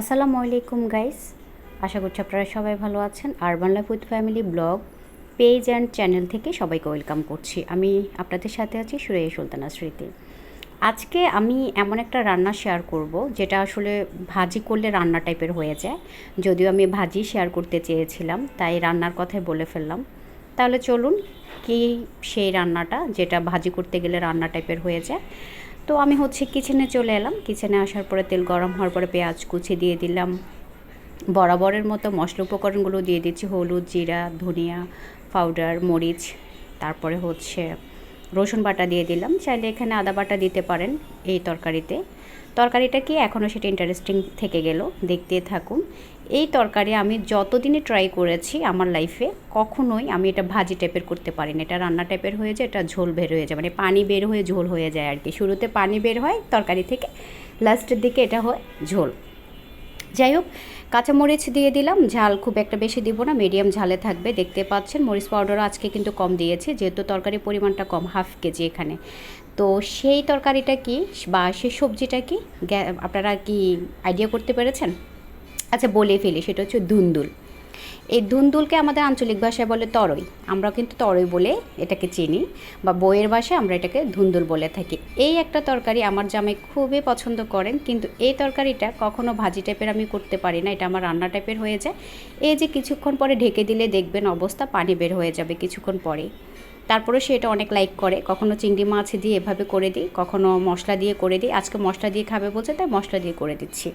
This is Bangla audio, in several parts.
আসসালামু আলাইকুম গাইস আশা করছি আপনারা সবাই ভালো আছেন। Urban life with family blog page and channel থেকে সবাইকে ওয়েলকাম করছি। আমি আপনাদের সাথে আছি সুরেশ সুলতানা স্মৃতি। আজকে আমি এমন একটা রান্না শেয়ার করব, যেটা আসলে ভাজি করলে রান্না টাইপের হয়ে যায়। যদিও আমি ভাজি শেয়ার করতে চেয়েছিলাম, তাই রান্নার কথাই বলে ফেললাম। তাহলে চলুন, কি সেই রান্নাটা যেটা ভাজি করতে গেলে রান্না টাইপের হয়ে যায়। তো আমি হচ্ছে কিচেনে চলে এলাম। কিচেনে আসার পরে তেল গরম হওয়ার পরে পেঁয়াজ কুচি দিয়ে দিলাম। বরাবরের মতো মশলা উপকরণগুলো দিয়ে দিচ্ছি। হলুদ, জিরা, ধনিয়া পাউডার মরিচ, তারপরে হচ্ছে রসুন বাটা দিয়ে দিলাম। চাইলে এখানে আদা বাটা দিতে পারেন এই তরকারিতে। তরকারিটা কি এখনও সেটা ইন্টারেস্টিং থেকে গেল, দেখতে থাকুন। এই তরকারি আমি যতদিনই ট্রাই করেছি আমার লাইফে কখনোই আমি এটা ভাজি টাইপের করতে পারি না এটা রান্না টাইপের হয়ে যায়, এটা ঝোল বের হয়ে যায় মানে পানি বের হয়ে ঝোল হয়ে যায় আর কি। শুরুতে পানি বের হয়, তরকারি থেকে লাস্টের দিকে এটা হয় ঝোল। যাই হোক কাঁচা মরিচ দিয়ে দিলাম। ঝাল খুব একটা বেশি দিব না, মিডিয়াম ঝালে থাকবে, দেখতে পাচ্ছেন। মরিচ পাউডার আজকে কিন্তু কম দিয়েছি, যেহেতু তরকারির পরিমাণটা কম, হাফ কেজি এখানে। তো সেই তরকারিটা কি বা সেই সবজিটা কি? আপনারা কি আইডিয়া করতে পেরেছেন? আচ্ছা বলে ফেলি, সেটা হচ্ছে ধুন্দুল। এই ধুন্দুলকে আমাদের আঞ্চলিক ভাষায় বলে তরই। আমরা কিন্তু তরই বলে এটাকে চিনি বা বইয়ের ভাষায় আমরা এটাকে ধুন্দুল বলে থাকি। এই একটা তরকারি আমার জামাই খুবই পছন্দ করেন, কিন্তু এই তরকারিটা কখনো ভাজি টাইপের আমি করতে পারি না, এটা আমার রান্না টাইপের হয়ে যায়। এই যে কিছুক্ষণ পরে ঢেকে দিলে দেখবেন অবস্থা পানি বের হয়ে যাবে কিছুক্ষণ পরে তারপরে সে এটা অনেক লাইক করে, কখনো চিংড়ি মাছ দিয়ে এভাবে করে দিই, কখনো মশলা দিয়ে করে দিই। আজকে মশলা দিয়ে খাবে বলছে, তাই মশলা দিয়ে করে দিচ্ছি।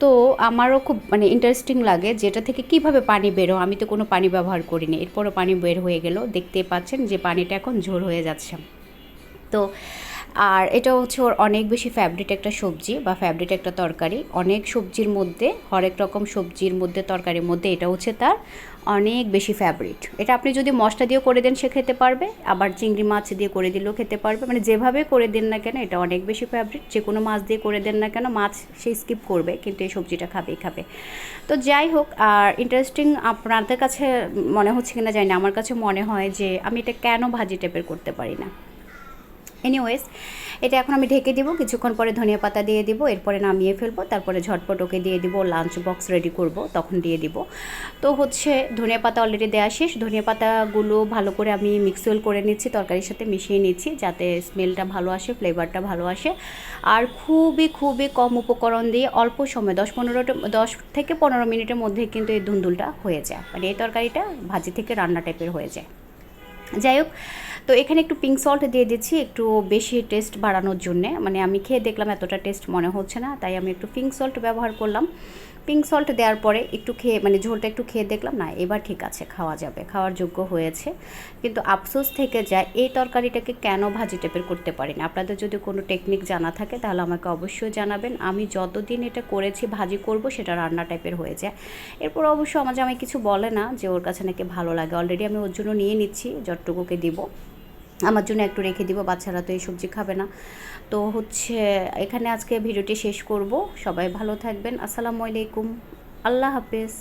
তো আমারও খুব মানে ইন্টারেস্টিং লাগে যেটা থেকে কীভাবে পানি বেরো? আমি তো কোনো পানি ব্যবহার করিনি। এরপরও পানি বের হয়ে গেল। দেখতে পাচ্ছেন যে পানিটা এখন ঝোল হয়ে যাচ্ছে। তো আর এটা হচ্ছে ওর অনেক বেশি ফ্যাভরিট একটা সবজি বা ফ্যাভরিট একটা তরকারি। অনেক সবজির মধ্যে, হরেক রকম সবজির মধ্যে, তরকারির মধ্যে এটা হচ্ছে তার অনেক বেশি ফ্যাভরিট এটা আপনি যদি মশলা দিয়ে করে দেন সে খেতে পারবে, আবার চিংড়ি মাছ দিয়ে করে দিলেও খেতে পারবে। মানে যেভাবে করে দেন না কেন এটা অনেক বেশি ফ্যাভরিট যে কোনো মাছ দিয়ে করে দেন না কেন মাছ সে স্কিপ করবে, কিন্তু এই সবজিটা খাবেই খাবে। তো যাই হোক, আর ইন্টারেস্টিং আপনাদের কাছে মনে হচ্ছে কিনা জানি না। আমার কাছে মনে হয় যে আমি এটা কেন ভাজি টাইপের করতে পারি না। এনিওয়েজ এটা এখন আমি ঢেকে দিব, কিছুক্ষণ পরে ধনিয়া পাতা দিয়ে দিব, এরপরে নামিয়ে ফেলব, তারপরে ঝটপট ওকে দিয়ে দিব লাঞ্চ বক্স রেডি করব, তখন দিয়ে দিব। তো হচ্ছে ধনিয়া পাতা অলরেডি দেওয়া শেষ, ধনিয়া পাতাগুলো ভালো করে আমি মিক্সওয়েল করে নিচ্ছি, তরকারির সাথে মিশিয়ে নিচ্ছি, যাতে স্মেলটা ভালো আসে ফ্লেভারটা ভালো আসে। আর খুবই খুবই কম উপকরণ দিয়ে অল্প সময়, দশ পনেরো দশ থেকে পনেরো মিনিটের মধ্যে কিন্তু এই ধুন্দুলটা হয়ে যায়। মানে এই তরকারিটা ভাজি থেকে রান্না টাইপের হয়ে যায়। যাই হোক তো এখানে একটু পিঙ্ক সল্ট দিয়ে দিচ্ছি, একটু বেশি টেস্ট বাড়ানোর জন্যে। মানে আমি খেয়ে দেখলাম এতটা টেস্ট মনে হচ্ছে না, তাই আমি একটু পিঙ্ক সল্ট ব্যবহার করলাম। পিঙ্ক সল্ট দেওয়ার পরে একটু খেয়ে মানে ঝোলটা একটু খেয়ে দেখলাম, না, এবার ঠিক আছে, খাওয়া যাবে, খাওয়ার যোগ্য হয়েছে। কিন্তু আফসোস থেকে যায়, এই তরকারিটাকে কেন ভাজি টাইপের করতে পারি না আপনাদের যদি কোনো টেকনিক জানা থাকে, তাহলে আমাকে অবশ্যই জানাবেন। আমি যতদিন এটা করেছি, ভাজি করব, সেটা রান্না টাইপের হয়ে যায়। এরপর অবশ্য আমার জামাই কিছু বলে না, যে ওর কাছে নাকি ভালো লাগে। অলরেডি আমি ওর জন্য নিয়ে নিচ্ছি, যতটুকুকে দিব। আমার জন্য একটু রেখে দিব, বাচ্চারা তো এই সবজি খাবে না। তো হচ্ছে, এখানে আজকে ভিডিওটি শেষ করব। সবাই ভালো থাকবেন। আসসালামু আলাইকুম। আল্লাহ হাফেজ।